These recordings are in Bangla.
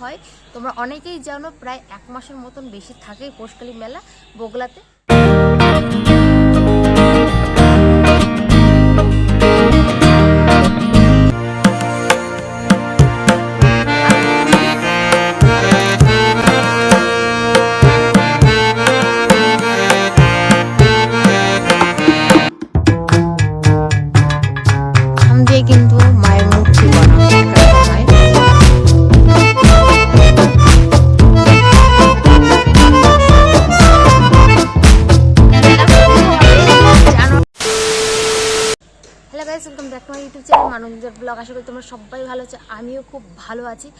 হয়। তোমরা অনেকেই জানো প্রায় এক মাসের মতন বেশি থাকে পৌষকালী মেলা বগলাতে মানুষদের ব্লগ। আশা করি তোমরা সবাই ভালো আছো, আমিও খুব ভালো আছি।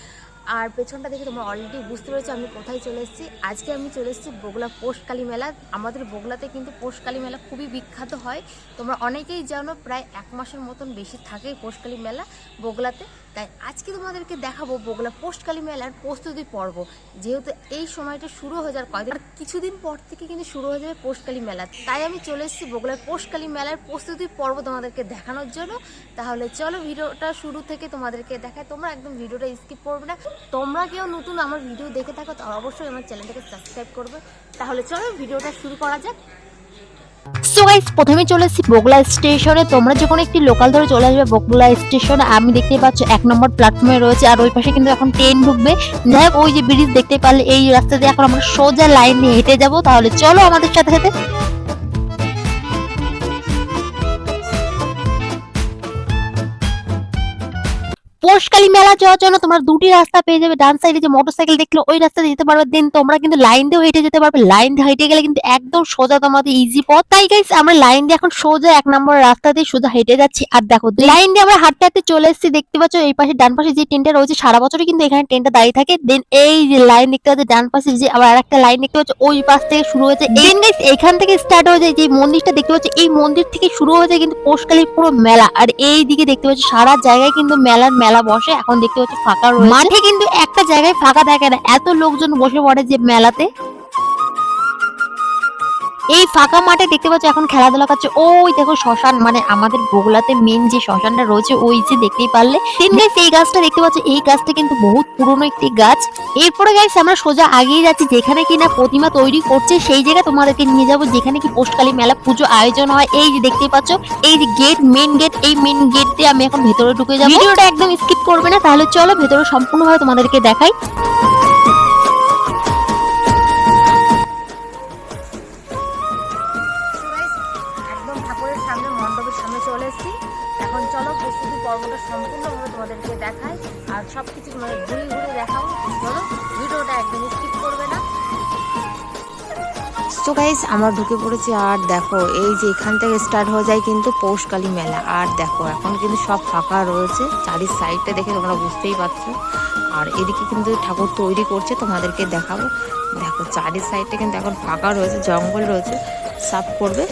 আর পেছনটা দেখে তোমরা অলরেডি বুঝতে পেরেছ আমি কোথায় চলে এসেছি। আজকে আমি চলে এসেছি বগুলা পোষকালী মেলা। আমাদের বগুলাতে কিন্তু পোষকালী মেলা খুবই বিখ্যাত হয়। তোমরা অনেকেই জানো, প্রায় এক মাসের মতন বেশি থাকে পোষকালী মেলা বগলাতে তাই আজকে তোমাদেরকে দেখাবো বগলা পোষকালী মেলার প্রস্তুতি পর্ব। যেহেতু এই সময়টা শুরু হয়ে যাওয়ার কয়দিন আর কিছুদিন পর থেকে কিন্তু শুরু হয়ে যাবে পোষকালী মেলা। তাই আমি চলে এসেছি বগলার পোষকালী মেলার প্রস্তুতি পর্ব তোমাদেরকে দেখানোর জন্য। তাহলে চলো ভিডিওটা শুরু থেকে তোমাদেরকে দেখায়। তোমরা একদম ভিডিওটা স্কিপ করবে না। তোমরা কেউ নতুন আমার ভিডিও দেখে থাকো তো অবশ্যই আমার চ্যানেলটাকে সাবস্ক্রাইব করবে। তাহলে চলো ভিডিওটা শুরু করা যাক। সো গাইস প্রথমে চলে এসেছি বগলা স্টেশনে। তোমরা যখন একটি লোকাল ধরে চলে আসবে বগলা স্টেশন, আমি দেখতে পাচ্ছ এক নম্বর প্ল্যাটফর্মে রয়েছে, আর ওই পাশে কিন্তু এখন ট্রেন ঢুকবে। যাই হোক, ওই যে ব্রিজ দেখতে পারলে, এই রাস্তা দিয়ে এখন আমরা সোজা লাইন নিয়ে হেঁটে যাব। তাহলে চলো আমাদের সাথে সাথে পোষকালী মেলা যাওয়ার জন্য তোমরা দুটি রাস্তা পেয়ে যাবে। ডান সাইডে যে মোটরসাইকেল দেখলে ওই রাস্তা দিয়ে যেতে পারবে। দেন তোমরা কিন্তু লাইন দিয়েও হেঁটে যেতে পারবে। লাইন দিয়ে হেঁটে গেলে কিন্তু একদম সোজা তোমাদের ইজি পথ। তাই গাইস আমরা লাইন দিয়ে এখন সোজা এক নম্বর রাস্তা দিয়ে সোজা হেঁটে যাচ্ছি। আর দেখো লাইন দিয়ে আমরা হাঁটতে হাঁটতে চলে এসেছি। দেখতে পাচ্ছ, এই পাশে ডান পাশে যে ট্রেনটা রয়েছে, সারা বছরই কিন্তু এখানে ট্রেনটা দাঁড়িয়ে থাকে। দেন এই যে লাইন দেখতে পাচ্ছ, ডান পাশে যে আবার আরেকটা লাইন দেখতে পাচ্ছ, ওই পাশ থেকে শুরু হয়েছে। দেন গাইস এখান থেকে স্টার্ট হয়ে যায় যে মন্দিরটা দেখতে পাচ্ছ, এই মন্দির থেকে শুরু হয়ে যায় কিন্তু পোষকালী পুরো মেলা। আর এই দিকে দেখতে পাচ্ছ, সারা জায়গায় কিন্তু মেলার মেলা বসে, এখন দেখতে হচ্ছে ফাঁকা রয়েছে। মাঠে কিন্তু একটা জায়গায় ফাঁকা থাকে না। এত লোকজন বসে পড়ে যে মেলাতে। এই ফাঁকা মাঠে দেখতে পাচ্ছ এখন খেলাধুলা করছে। ওই দেখো শ্মশান মানে আমাদের বগুলাতে মেন যে শ্মশানটা রয়েছে, ওই যে দেখতেই পারলে। এই গাছটা দেখতে পাচ্ছ, এই গাছটা কিন্তু বহুত পুরনো একটি গাছ। এরপরে গাছ আমরা সোজা আগিয়ে যাচ্ছি, যেখানে কিনা প্রতিমা তৈরি করছে, সেই জায়গায় তোমাদেরকে নিয়ে যাব, যেখানে কি পোষকালী মেলা পুজো আয়োজন হয়। এই যে দেখতে পাচ্ছ, এই যে গেট মেন গেট এই মেন গেট দিয়ে আমি এখন ভেতরে ঢুকে যাব। ভিডিওটা একদম স্কিপ করবে না, তাহলে চলো ভেতরে সম্পূর্ণভাবে তোমাদেরকে দেখাই। সব কিছু তোমাদের ঘুরে ঘুরে দেখাও চলো, ভিডিওটা একদম স্কিপ করবে না। তো গাইস আমরা ঢুকে পড়েছি আর দেখো, এই যে এখান থেকে স্টার্ট হয়ে যায় কিন্তু পৌষকালী মেলা। আর দেখো, এখন কিন্তু সব ফাঁকা রয়েছে। চারি সাইডটা দেখে তোমরা বুঝতেই পারছ। আর এদিকে কিন্তু ঠাকুর তৈরি করছে, তোমাদেরকে দেখাবো। দেখো চারি সাইডটা কিন্তু এখন ফাঁকা রয়েছে, জঙ্গল রয়েছে। সাফ করবে।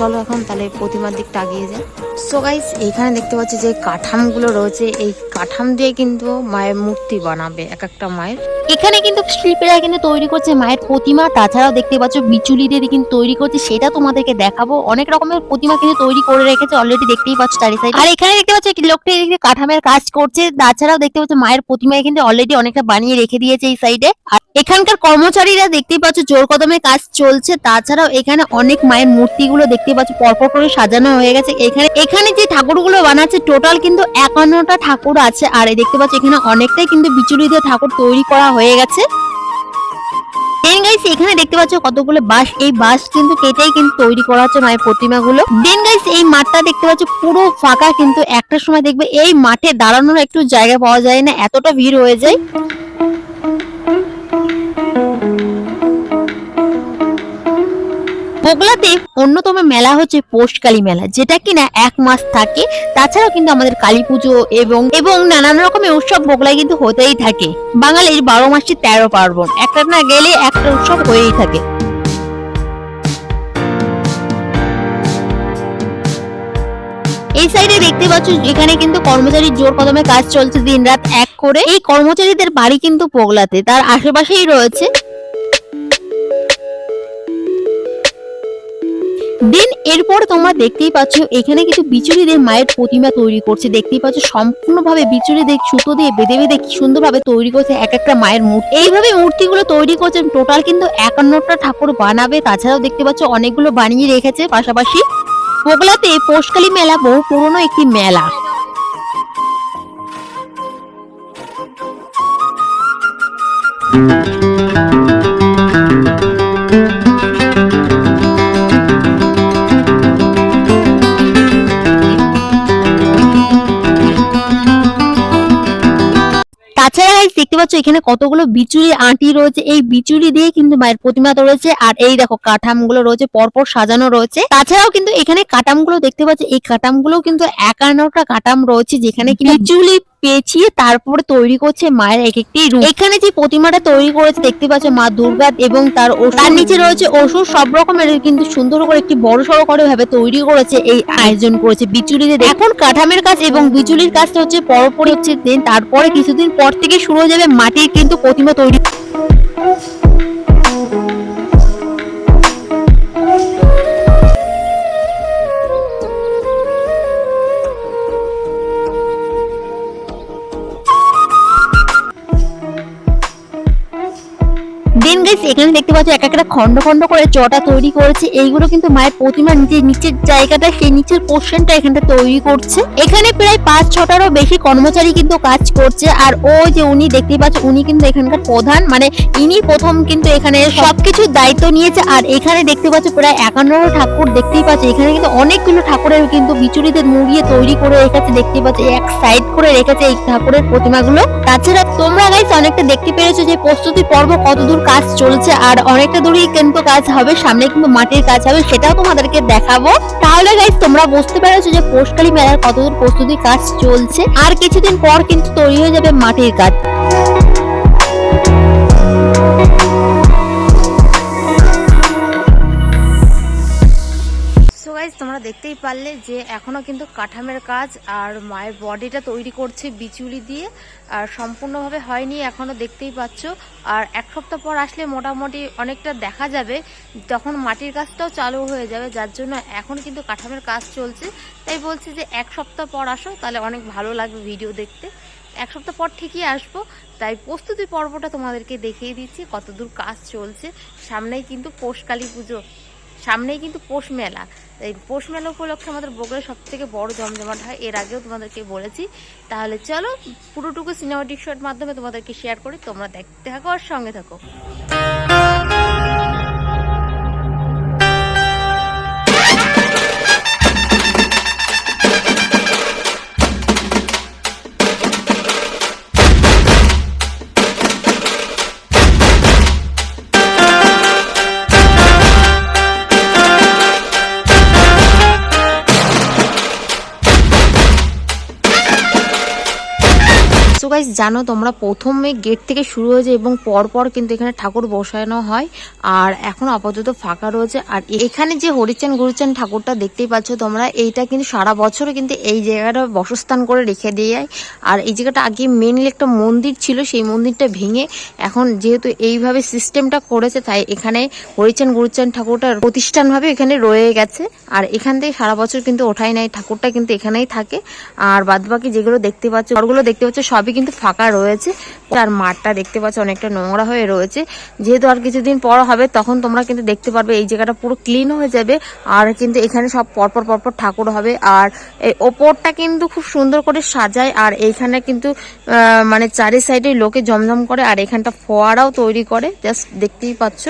চলো এখন তাহলে প্রতিমার দিকটা আগিয়ে যাই। সো গাইস এখানে দেখতে পাচ্ছি যে কাঠামগুলো রয়েছে, এই কাঠাম দিয়ে কিন্তু মায়ের মূর্তি বানাবে, এক একটা মায়ের। এখানে কিন্তু শিল্পীরা কিন্তু তৈরি করছে মায়ের প্রতিমা, তাছাড়াও দেখতে পাচ্ছ বিচুলি দিয়ে কিন্তু তৈরি করছে, সেটা তোমাদেরকে দেখাবো। অনেক রকমের প্রতিমা কিন্তু তৈরি করে রেখেছে অলরেডি দেখতেই পাচ্ছ চারি সাইড আর এখানে দেখতে পাচ্ছ লোকটা এদিকে কাঠামের কাজ করছে, তাছাড়াও দেখতে পাচ্ছ মায়ের প্রতিমা কিন্তু অলরেডি অনেকটা বানিয়ে রেখে দিয়েছে এই সাইডে আর এখানকার কর্মচারীরা দেখতেই পাচ্ছ জোর কদমে কাজ চলছে। তাছাড়াও এখানে অনেক মায়ের মূর্তিগুলো দেখতে পাচ্ছ, পরপর করে সাজানো হয়ে গেছে। এখানে এখানে যে ঠাকুরগুলো বানাচ্ছে টোটাল কিন্তু একান্নটা ঠাকুর আছে। আর দেখতে পাচ্ছ, এখানে অনেকটাই কিন্তু বিচুলি দিয়ে ঠাকুর তৈরি করা হয়ে গেছে। দেন গাইস এখানে দেখতে পাচ্ছ কতগুলো বাঁশ। এই বাঁশ কিন্তু কেটেই কিন্তু তৈরি করা হচ্ছে মায়ের প্রতিমাগুলো। দেন গাইস এই মাঠটা দেখতে পাচ্ছ, পুরো ফাঁকা কিন্তু। একটা সময় দেখবে এই মাঠে দাঁড়ানোর একটু জায়গা পাওয়া যায় না, এতটা ভিড় হয়ে যায়। বগলাতে অন্যতম মেলা হচ্ছে পোষকালী মেলা, যেটা কিনা এক মাস থাকে। তাছাড়াও কিন্তু আমাদের কালী পুজো এবং এবং নানান রকমের উৎসব বগলায় কিন্তু হতেই থাকে। বাঙালির বারো মাসে তেরো পার্বণ, একটা না গেলে একটা উৎসব হয়েই থাকে। এই সাইডে দেখতে পাচ্ছ এখানে কিন্তু কর্মচারীর জোর কদমে কাজ চলছে দিনরাত এক করে। এই কর্মচারীদের বাড়ি কিন্তু পোগলাতে, তার আশেপাশেই রয়েছে। দেন এরপর তোমরা দেখতেই পাচ্ছ, এখানে কিন্তু বিচুরিদের মায়ের প্রতিমা তৈরি করছে। দেখতেই পাচ্ছ, সম্পূর্ণভাবে বিচুরিদের সুতো দিয়ে বেঁধে বেঁধে কি সুন্দরভাবে তৈরি করছে এক একটা মায়ের মূর্তি। এইভাবে মূর্তিগুলো তৈরি করছে, টোটাল কিন্তু একান্নটা ঠাকুর বানাবে। তাছাড়াও দেখতে পাচ্ছ, অনেকগুলো বানিয়ে রেখেছে পাশাপাশি। বগলাতে পোষকালী মেলা, বহু পুরনো একটি মেলা। তাছাড়া এখানে কতগুলো বিচুরি আঁটি রয়েছে? এই বিচুরি দিয়ে কিন্তু মায়ের প্রতিমা রয়েছে। আর এই দেখো, কাঠামগুলো রয়েছে, পরপর সাজানো রয়েছে। তাছাড়াও কিন্তু এখানে কাটামগুলো দেখতে পাচ্ছি। এই কাটামগুলো কিন্তু একান্নটা কাটাম রয়েছে যেখানে বিচুলি পেঁচিয়ে তারপরে তৈরি করছে মায়ের এক একটি রূপ। এখানে যে প্রতিমাটা তৈরি করেছে, দেখতে পাচ্ছ মা দুর্গা এবং তার তার নিচে রয়েছে অসুর, সব রকমের কিন্তু সুন্দর করে একটি বড় সড়ো করে ভাবে তৈরি করেছে, এই আয়োজন করেছে বিচুলিদের এখন কাঠামের কাজ এবং বিচুলির কাজটা হচ্ছে পরপরই হচ্ছে দিন, তারপরে কিছুদিন পর থেকে শুরু হয়ে যাবে মাটির কিন্তু প্রতিমা তৈরি। এখানে দেখতে পাচ্ছ এক একটা খন্ড খন্ড করে চটা তৈরি করেছে। এইগুলো কিন্তু মায়ের প্রতিমা নিচে নিচের জায়গাটা সেই নিচের পোর্শনটা এখানটা তৈরি করছে। এখানে প্রায় পাঁচ ছটারও বেশি কর্মচারী কিন্তু কাজ করছে। আর ও যে উনি দেখতে পাচ্ছ, উনি কিন্তু এখানকার প্রধান। মানে ইনি প্রথম কিন্তু এখানে সবকিছুর দায়িত্ব নিয়েছে। আর এখানে দেখতে পাচ্ছ, প্রায় একান্নটা ঠাকুর দেখতেই পাচ্ছ। এখানে কিন্তু অনেকগুলো ঠাকুরের কিন্তু বিচুরিদের মুড়িয়ে তৈরি করে রেখেছে। দেখতে পাচ্ছ এক সাইড করে রেখেছে এই ঠাকুরের প্রতিমাগুলো। তাছাড়া তোমরা গাইস অনেকটা দেখতে পেরেছ যে প্রস্তুতি পর্ব কতদূর কাজ চলছে। আর অনেকটা দূরেই কিন্তু কাজ হবে, সামনে কিন্তু মাটির কাজ হবে, সেটাও তোমাদেরকে দেখাবো। তাহলে গাইস তোমরা বুঝতে পেরেছ যে পোষকালী মেলার কতদূর প্রস্তুতি কাজ চলছে, আর কিছুদিন পর কিন্তু তৈরি হয়ে যাবে মাটির কাজ। তোমরা দেখতেই পারলে যে এখনও কিন্তু কাঠামের কাজ আর মায়ের বডিটা তৈরি করছে বিচুলি দিয়ে। আর সম্পূর্ণভাবে হয়নি এখনও দেখতেই পাচ্ছ। আর এক সপ্তাহ পর আসলে মোটামুটি অনেকটা দেখা যাবে। তখন মাটির কাজটাও চালু হয়ে যাবে, যার জন্য এখন কিন্তু কাঠামের কাজ চলছে। তাই বলছি যে এক সপ্তাহ পর আসো, তাহলে অনেক ভালো লাগবে ভিডিও দেখতে। এক সপ্তাহ পর ঠিকই আসব, তাই প্রস্তুতি পর্বটা তোমাদেরকে দেখিয়ে দিচ্ছি, কতদূর কাজ চলছে। সামনেই কিন্তু পৌষ কালী পুজো। সামনেই কিন্তু পোষ মেলা। এই পোষ মেলা উপলক্ষে আমাদের বগুড়ায় সব থেকে বড় জমজমাট হয়। এর আগেও তোমাদেরকে বলেছি। তাহলে চলো, পুরোটুকু সিনেমাটিক শর্ট মাধ্যমে তোমাদেরকে শেয়ার করি। তোমরা দেখতে থাকো আর সঙ্গে থাকো। জানো তোমরা প্রথমে গেট থেকে শুরু হয়েছে এবং পরপর কিন্তু এখানে ঠাকুর বসানো হয়। আর এখন আপাতত ফাঁকা রয়েছে। আর এখানে যে হরিচান গুরুচান ঠাকুরটা দেখতেই পাচ্ছ তোমরা, এইটা কিন্তু সারা বছরও কিন্তু এই জায়গাটা বসস্থান করে রেখে দিয়ে যায়। আর এই জায়গাটা আগে মেনলি একটা মন্দির ছিল, সেই মন্দিরটা ভেঙে এখন যেহেতু এইভাবে সিস্টেমটা করেছে, তাই এখানে হরিচান গুরুচান ঠাকুরটার প্রতিষ্ঠানভাবে এখানে রয়ে গেছে। আর এখান থেকে সারা বছর কিন্তু ওঠাই নাই, ঠাকুরটা কিন্তু এখানেই থাকে। আর বাদবাকি যেগুলো দেখতে পাচ্ছ, ঘরগুলো দেখতে পাচ্ছ, সবই কিন্তু ফাঁকা রয়েছে। আর মাঠটা দেখতে পাচ্ছ অনেকটা নোংরা হয়ে রয়েছে। যেহেতু আর কিছুদিন পর হবে, তখন তোমরা কিন্তু দেখতে পারবে এই জায়গাটা পুরো ক্লিন হয়ে যাবে। আর কিন্তু এখানে সব পরপর পরপর ঠাকুর হবে। আর এই ওপরটা কিন্তু খুব সুন্দর করে সাজায়। আর এইখানে কিন্তু মানে চারি সাইডে লোকে জমজম করে। আর এখানটা ফোয়ারাও তৈরি করে। জাস্ট দেখতেই পাচ্ছ।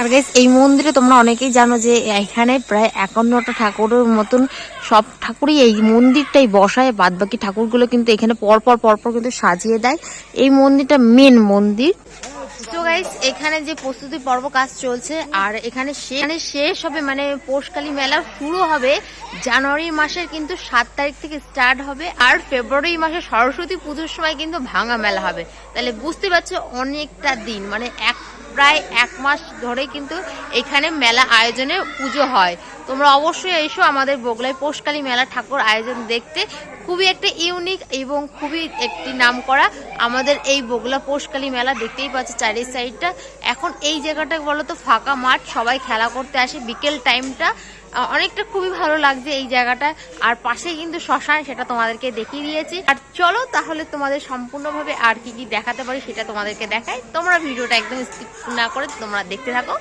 আর গাইস এই মন্দিরে তোমরা অনেকেই জানো যে এখানে প্রায় একান্নটা ঠাকুরের মতন সব ঠাকুরই এই মন্দিরটাই বসায় বাদ বাকি ঠাকুরগুলো কিন্তু এখানে পরপর পরপর কিন্তু সাজিয়ে দেয়। এই মন্দিরটা মেন মন্দির। তো গাইস এখানে যে প্রস্তুতি পর্ব কাজ চলছে, আর এখানে সেখানে শেষ হবে মানে পৌষকালী মেলা শুরু হবে জানুয়ারি মাসের কিন্তু সাত তারিখ থেকে স্টার্ট হবে, আর ফেব্রুয়ারি মাসে সরস্বতী পুজোর সময় কিন্তু ভাঙা মেলা হবে। তাহলে বুঝতে পারছ, অনেকটা দিন মানে এক প্রায় এক মাস ধরে কিন্তু এখানে মেলা আয়োজনে পুজো হয়। তোমরা অবশ্যই এসো আমাদের বগলায় পোষকালী মেলা ঠাকুর আয়োজন দেখতে। খুবই একটা ইউনিক এবং খুবই একটি নাম করা আমাদের এই বগলা পোষকালী মেলা দেখতেই পাচ্ছে চারি সাইডটা এখন এই জায়গাটা বলো তো ফাঁকা মাঠ, সবাই খেলা করতে আসে। বিকেল টাইমটা অনেকটা খুবই ভালো লাগছে এই জায়গাটা। আর পাশে কিন্তু শ্মশান, সেটা তোমাদেরকে দেখিয়ে দিয়েছি। আর চলো তাহলে তোমাদের সম্পূর্ণভাবে আর কি কি দেখাতে পারি সেটা তোমাদেরকে দেখাই। তোমরা ভিডিওটা একদম স্কিপ না করে তোমরা দেখতে থাকো।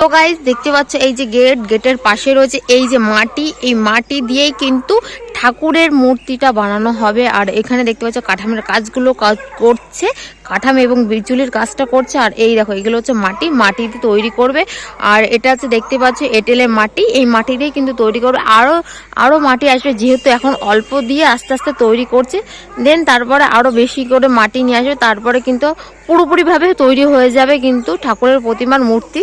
তো গাইজ দেখতে পাচ্ছ এই যে গেট গেটের পাশে রয়েছে এই যে মাটি। এই মাটি দিয়েই কিন্তু ঠাকুরের মূর্তিটা বানানো হবে। আর এখানে দেখতে পাচ্ছ কাঠামের কাজগুলো কাজ করছে। কাঠাম এবং বিচুলির কাজটা করছে। আর এই দেখো, এগুলো হচ্ছে মাটি। মাটি দিয়ে তৈরি করবে। আর এটা হচ্ছে দেখতে পাচ্ছ এঁটেলের মাটি। এই মাটি দিয়ে কিন্তু তৈরি করবে। আরও আরও মাটি আসবে। যেহেতু এখন অল্প দিয়ে আস্তে আস্তে তৈরি করছে, দেন তারপরে আরও বেশি করে মাটি নিয়ে আসবে। তারপরে কিন্তু পুরোপুরিভাবে তৈরি হয়ে যাবে কিন্তু ঠাকুরের প্রতিমার মূর্তি।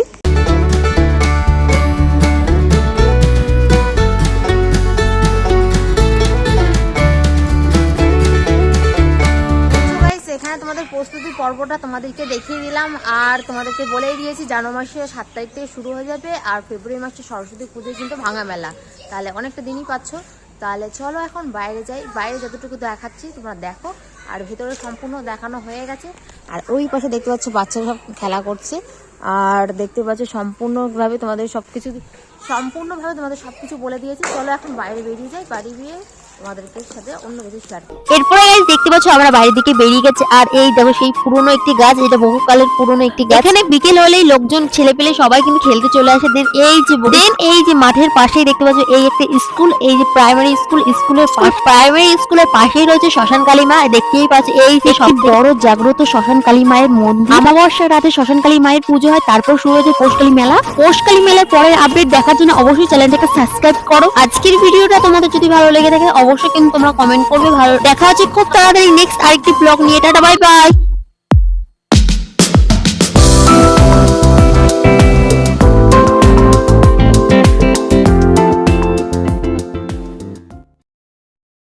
পর্বটা তোমাদেরকে দেখিয়ে দিলাম। আর তোমাদেরকে বলেই দিয়েছি, জানুয়ারি মাসে সাত তারিখ থেকে শুরু হয়ে যাবে আর ফেব্রুয়ারি মাসে সরস্বতী পুজোয় কিন্তু ভাঙা মেলা। তাহলে অনেকটা দিনই পাচ্ছ। তাহলে চলো এখন বাইরে যাই। বাইরে যতটুকু দেখাচ্ছি, তোমরা দেখো। আর ভেতরে সম্পূর্ণ দেখানো হয়ে গেছে। আর ওই পাশে দেখতে পাচ্ছ, বাচ্চারা সব খেলা করছে। আর দেখতে পাচ্ছ, সম্পূর্ণভাবে তোমাদের সব কিছু সম্পূর্ণভাবে তোমাদের সব কিছু বলে দিয়েছি। চলো এখন বাইরে বেরিয়ে যাই, বাড়ি গিয়ে। তোমাদেরকে সাথে অন্য কিছু শেয়ার এরপরে দেখতে পাচ্ছ আমরা বাইরের দিকে বেরিয়ে গেছে আর এই দেখো সেই পুরনো একটি গাছ এটা বহুকালের পুরনো একটি গাছ। এখানে বিকেল হলেই লোকজন ছেলে পেলে সবাই কিন্তু খেলতে চলে আসে। দেন এই যে দেন এই যে মাঠের পাশেই দেখতে পাচ্ছ এই একটা স্কুল এই যে প্রাইমারি স্কুল স্কুলের প্রাইমারি স্কুলের পাশেই রয়েছে শ্মশান কালী মা দেখতেই পাচ্ছ এই যে সব বড় জাগ্রত শ্মশান কালী মায়ের মন্দির। অমাবস্যার রাতে শ্মশান কালী মায়ের পুজো হয় তারপর শুরু হয়েছে পোষকালী মেলা। পোষকালী মেলার পরের আপডেট দেখার জন্য অবশ্যই চ্যানেলটাকে সাবস্ক্রাইব করো। আজকের ভিডিওটা তোমাদের যদি ভালো লেগে থাকে অবশ্যই কিন্তু তোমরা কমেন্ট করবে, ভালো দেখা হচ্ছে খুব তাড়াতাড়ি নেক্সট আরেকটি ব্লগ নিয়ে। Tata bye bye